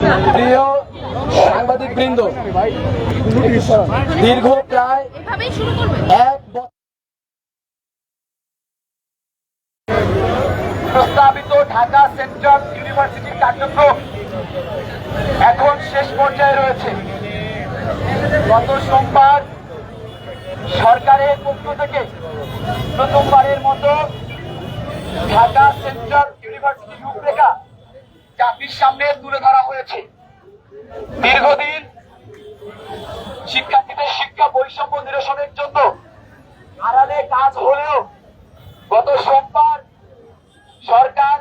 প্রিয় সাংবাদিক বৃন্দ দীর্ঘ প্রায় এক প্রস্তাবিত ঢাকা সেন্ট্রাল ইউনিভার্সিটির কার্যক্রম এখন শেষ পর্যায়ে রয়েছে। গত সোমবার সরকারের পক্ষ থেকে প্রথমবারের মতো ঢাকা সেন্ট্রাল ইউনিভার্সিটি রূপরেখা জাতির সামনে তুলে ধরা হয়েছে। দীর্ঘদিন শিক্ষার্থীদের শিক্ষা বৈষম্য নিরসনের জন্য আড়ালে কাজ হলেও গত সোমবার সরকার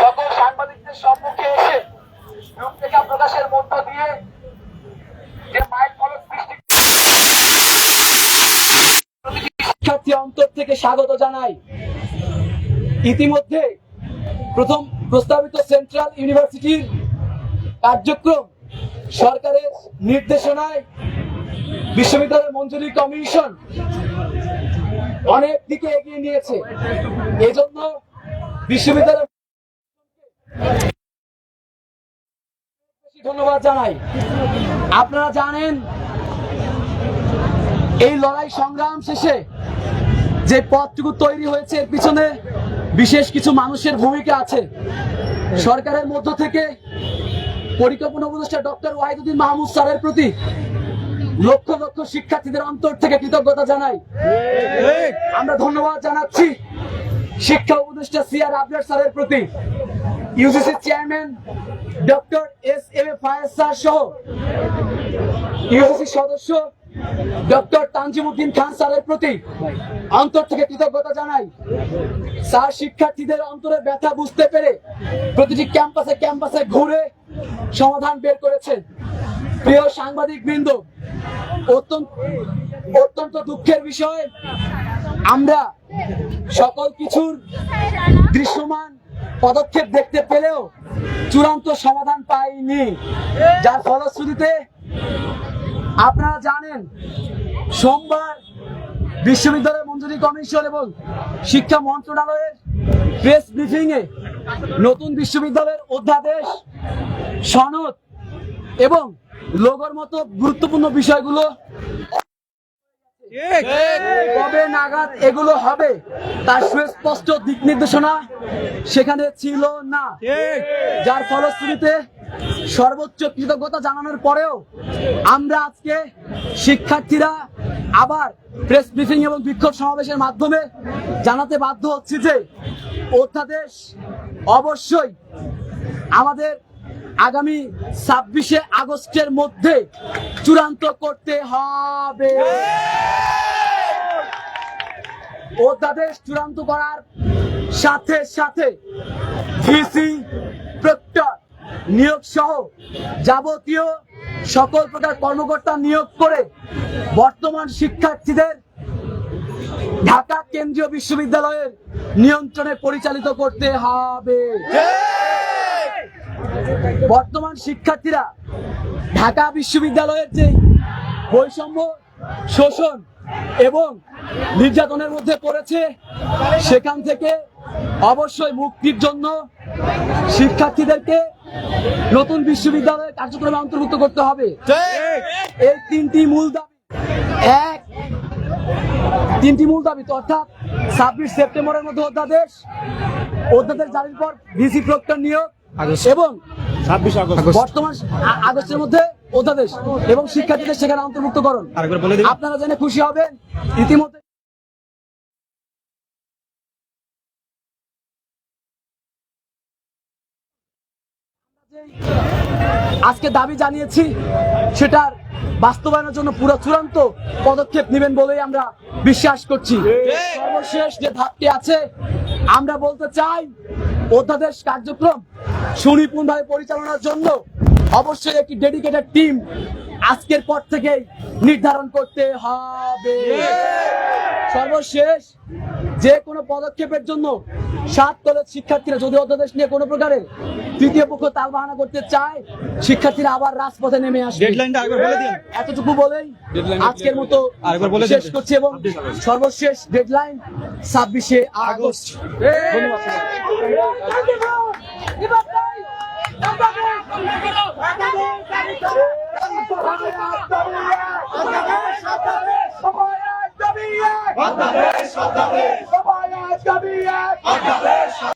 সকল সাংবাদিকদের সম্মুখে এসে রূপরেখা প্রকাশের মধ্য দিয়ে যে মাইল ফলক সৃষ্টি শিক্ষার্থী অন্তর থেকে স্বাগত জানাই। ইতিমধ্যে প্রথম প্রস্তাবিত সেন্ট্রাল ইউনিভার্সিটির কার্যক্রম সরকারের নির্দেশনায় বিশ্ববিদ্যালয় মঞ্জুরি কমিশন অনেক দিকে এগিয়ে নিয়েছে। এজন্য বিশ্ববিদ্যালয় ধন্যবাদ জানাই। আপনারা জানেন, এই লড়াই সংগ্রাম শেষে যে পথটুকু তৈরি হয়েছে এর পিছনে বিশেষ কিছু মানুষের ভূমিকা আছে। সরকারের মধ্য থেকে পরিকল্পনা উপদেষ্টা ডক্টর ওয়াহিদুদ্দিন মাহমুদ স্যারের প্রতি লক্ষ লক্ষ শিক্ষার্থীদের অন্তর থেকে কৃতজ্ঞতা জানাই। আমরা ধন্যবাদ জানাচ্ছি শিক্ষা উপদেষ্টা সিআর আবদার স্যারের প্রতি। UGC chairman doctor S M A Fayaz sir সহ। ইউজিসি সদস্য ডক্টর তানজিমুদ্দিন খান স্যারের প্রতি অন্তর থেকে কৃতজ্ঞতা জানাই। স্যার, শিক্ষার্থীদের অন্তরে ব্যথা বুঝতে পেরে প্রতিটি ক্যাম্পাসে ক্যাম্পাসে ঘুরে সমাধান বের করেছেন প্রিয় সাংবাদিক বৃন্দ, অত্যন্ত অত্যন্ত দুঃখের বিষয়, আমরা সকল কিছুর দৃশ্যমান পদক্ষেপ দেখতে পেলেও চূড়ান্ত সমাধান পাইনি। যার ফলশ্রুতিতে আপনারা জানেন সোমবার বিশ্ববিদ্যালয় মঞ্জুরি কমিশন এবং শিক্ষা মন্ত্রণালয়ের প্রেস ব্রিফিং এ নতুন বিশ্ববিদ্যালয়ের অধ্যাদেশ সনদ এবং লোগোর মতো গুরুত্বপূর্ণ বিষয়গুলো কবে নাগাদ এগুলো হবে তার সুস্পষ্ট দিক নির্দেশনা সেখানে ছিল না। যার ফলশ্রুতিতে সর্বোচ্চ কৃতজ্ঞতা জানানোর পরেও আমরা আজকে শিক্ষার্থীরা আবার প্রেস ব্রিফিং এবং বিক্ষোভ সমাবেশের মাধ্যমে জানাতে বাধ্য হচ্ছি যে অধ্যাদেশ অবশ্যই আমাদের আগামী ছাব্বিশে আগস্টের মধ্যে চূড়ান্ত করতে হবে। অধ্যাদেশ চূড়ান্ত করার সাথে সাথে ভিসি প্রক্টর নিয়োগ সহ যাবতীয় সকল প্রকার কর্মকর্তা নিয়োগ করে বর্তমান শিক্ষার্থীদের ঢাকা কেন্দ্রীয় বিশ্ববিদ্যালয়ের নিয়ন্ত্রণে পরিচালিত করতে হবে। বর্তমান শিক্ষার্থীরা ঢাকা বিশ্ববিদ্যালয়ের যে বৈষম্য শোষণ এবং নির্যাতনের মধ্যে পড়েছে, সেখান থেকে অবশ্যই মুক্তির জন্য শিক্ষার্থীদেরকে নতুন বিশ্ববিদ্যালয়ের কার্যক্রমে অন্তর্ভুক্ত করতে হবে। এই তিনটি মূল দাবি। এক তিনটি মূল দাবি অর্থাৎ ছাব্বিশ সেপ্টেম্বরের মধ্যে অধ্যাদেশ অধ্যাদেশ জারির পর ভিসি প্রক্টর নিয়োগ এবং ছাব্বিশ আগস্ট। বর্তমান আগস্টের মধ্যে অধ্যাদেশ এবং শিক্ষার্থীদের সেখানে অন্তর্ভুক্ত করুন আরেকবার বলে দিন আপনারা জেনে খুশি হবেন ইতিমধ্যে আজকে দাবি জানিয়েছি, সেটার বাস্তবায়নের জন্য পুরো চূড়ান্ত পদক্ষেপ নেবেন বলেই আমরা বিশ্বাস করছি। সর্বশেষ যে ধাপটি আছে, আমরা বলতে চাই, অধ্যাদেশ কার্যক্রম সুনিপুণভাবে পরিচালনার জন্য অবশ্যই একটি ডেডিকেটেড টিম আজকের পর থেকেই নির্ধারণ করতে হবে। সর্বশেষ যে কোনো পদক্ষেপের জন্য সাত কলেজ শিক্ষার্থীরা যদি অধ্যাদেশ নিয়ে কোনো প্রকারের তৃতীয় পক্ষ তালবাহানা করতে চায় শিক্ষার্থীরা আবার রাজপথে নেমে আসবে। বলে দিন। এতটুকু বলেই আজকের মতো। শেষ করছি এবং সর্বশেষ ডেডলাইন ছাব্বিশে আগস্ট। ধন্যবাদ সবাই আজ দাবি এক